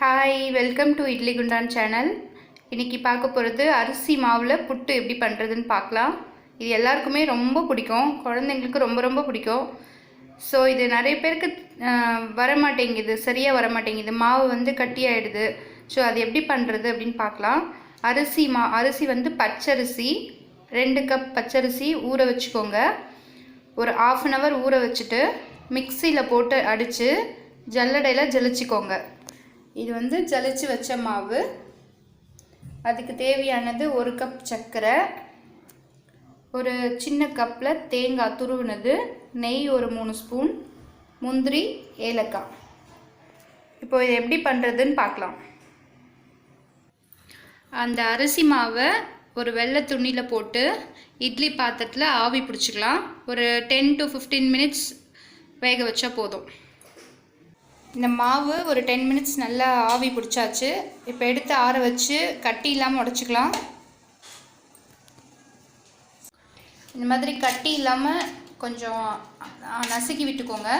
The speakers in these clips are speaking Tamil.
ஹாய் வெல்கம் டு இட்லி குண்டான் சேனல் இன்றைக்கி பார்க்க போகிறது அரிசி மாவில் புட்டு எப்படி பண்ணுறதுன்னு பார்க்கலாம். இது எல்லாருக்குமே ரொம்ப பிடிக்கும். குழந்தைங்களுக்கு ரொம்ப ரொம்ப பிடிக்கும். ஸோ இது நிறைய பேருக்கு வரமாட்டேங்குது. சரியாக வரமாட்டேங்குது. மாவு வந்து கட்டி ஆகிடுது ஸோ அது எப்படி பண்ணுறது அப்படின்னு பார்க்கலாம். அரிசி மா அரிசி வந்து பச்சரிசி ரெண்டு கப் பச்சரிசி ஊற வச்சுக்கோங்க. ஒரு ஆஃப் அன் ஹவர் ஊற வச்சுட்டு மிக்சியில் போட்டு அடித்து ஜல்லடையில் ஜலிச்சிக்கோங்க. இது வந்து ஜலிச்சு வச்ச மாவு. அதுக்கு தேவையானது ஒரு கப் சர்க்கரை ஒரு சின்ன கப்பில் தேங்காய் துருவினது நெய் ஒரு மூணு ஸ்பூன் முந்திரி ஏலக்காய். இப்போ இது எப்படி பண்ணுறதுன்னு பார்க்கலாம். அந்த அரிசி மாவை ஒரு வெள்ளை துணியில் போட்டு இட்லி பாத்திரத்தில் ஆவி பிடிச்சிக்கலாம். ஒரு டென் டு ஃபிஃப்டீன் மினிட்ஸ் வேக வச்சா போதும். இந்த மாவு ஒரு டென் மினிட்ஸ் நல்லா ஆவி பிடிச்சாச்சு. இப்போ எடுத்து ஆற வச்சு கட்டி இல்லாமல் உடச்சிக்கலாம். இந்த மாதிரி கட்டி இல்லாமல் கொஞ்சம் நசுக்கி விட்டுக்கோங்க.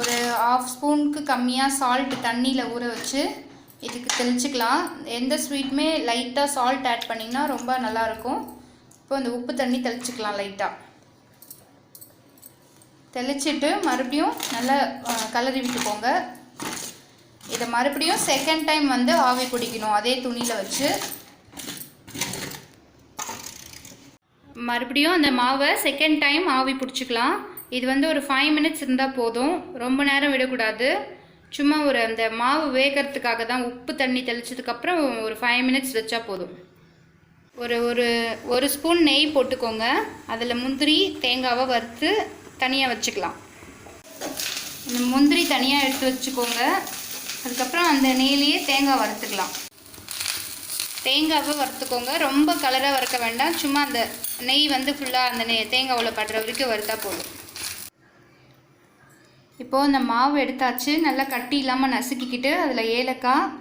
ஒரு ஆஃப் ஸ்பூனுக்கு கம்மியாக சால்ட் தண்ணியில் ஊற வச்சு இதுக்கு தெளிச்சிக்கலாம். எந்த ஸ்வீட்டுமே லைட்டாக சால்ட் ஆட் பண்ணிங்கன்னா ரொம்ப நல்லாயிருக்கும். இப்போ இந்த உப்பு தண்ணி தெளிச்சிக்கலாம் லைட்டாக தெளிச்சிட்டு மறுபடியும் நல்லா கலரி விட்டுக்கோங்க. இதை மறுபடியும் செகண்ட் டைம் வந்து ஆவி பிடிக்கணும் அதே துணியில் வச்சு. மறுபடியும் அந்த மாவை செகண்ட் டைம் ஆவி பிடிச்சிக்கலாம். இது வந்து ஒரு ஃபைவ் மினிட்ஸ் இருந்தால் போதும். ரொம்ப நேரம் விடக்கூடாது. சும்மா ஒரு அந்த மாவு வேகிறதுக்காக தான் உப்பு தண்ணி தெளிச்சதுக்கப்புறம் ஒரு ஃபைவ் மினிட்ஸ் வச்சா போதும். ஒரு ஒரு ஒரு ஸ்பூன் நெய் போட்டுக்கோங்க. அதில் முந்திரி தேங்காவை வறுத்து தனியாக வச்சுக்கலாம். இந்த முந்திரி தனியாக எடுத்து வச்சுக்கோங்க. அதுக்கப்புறம் அந்த நெய்லேயே தேங்காய் வறுத்துக்கலாம். தேங்காவை வறுத்துக்கோங்க. ரொம்ப கலராக வறுக்க வேண்டாம். சும்மா அந்த நெய் வந்து ஃபுல்லாக அந்த நெய் தேங்காவில் படுற வரைக்கும் வறுத்தா போதும். இப்போது இந்த மாவு எடுத்தாச்சு நல்லா கட்டி இல்லாமல் நசுக்கிக்கிட்டு அதில் ஏலக்காய்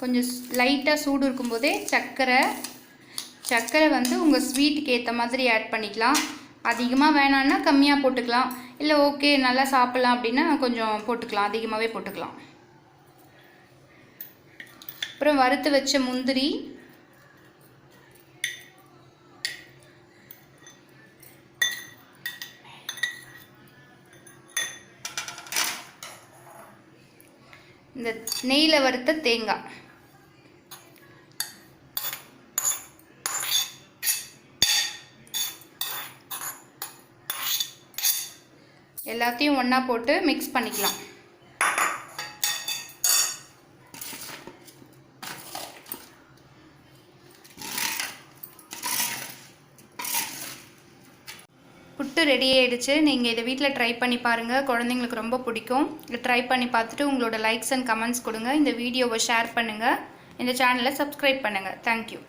கொஞ்சம் லைட்டாக சூடு இருக்கும்போதே சர்க்கரை சர்க்கரை வந்து உங்கள் ஸ்வீட்டுக்கு ஏற்ற மாதிரி ஆட் பண்ணிக்கலாம். அதிகமாக வேணான்னா கம்மியாக போட்டுக்கலாம். இல்லை ஓகே நல்லா சாப்பிட்லாம் அப்படின்னா கொஞ்சம் போட்டுக்கலாம் அதிகமாகவே போட்டுக்கலாம். அப்புறம் வறுத்து வச்ச முந்திரி. இந்த நெய்யில் வறுத்த தேங்காய் எல்லாத்தையும் ஒன்றா போட்டு மிக்ஸ் பண்ணிக்கலாம். புட்டு ரெடி ஆகிடுச்சு நீங்கள் இதை வீட்டில் ட்ரை பண்ணி பாருங்கள் குழந்தைங்களுக்கு ரொம்ப பிடிக்கும். இதை ட்ரை பண்ணி பார்த்துட்டு உங்களோட லைக்ஸ் அண்ட் கமெண்ட்ஸ் கொடுங்க. இந்த வீடியோவை ஷேர் பண்ணுங்கள் இந்த சேனலை சப்ஸ்கிரைப் பண்ணுங்கள் தேங்க்யூ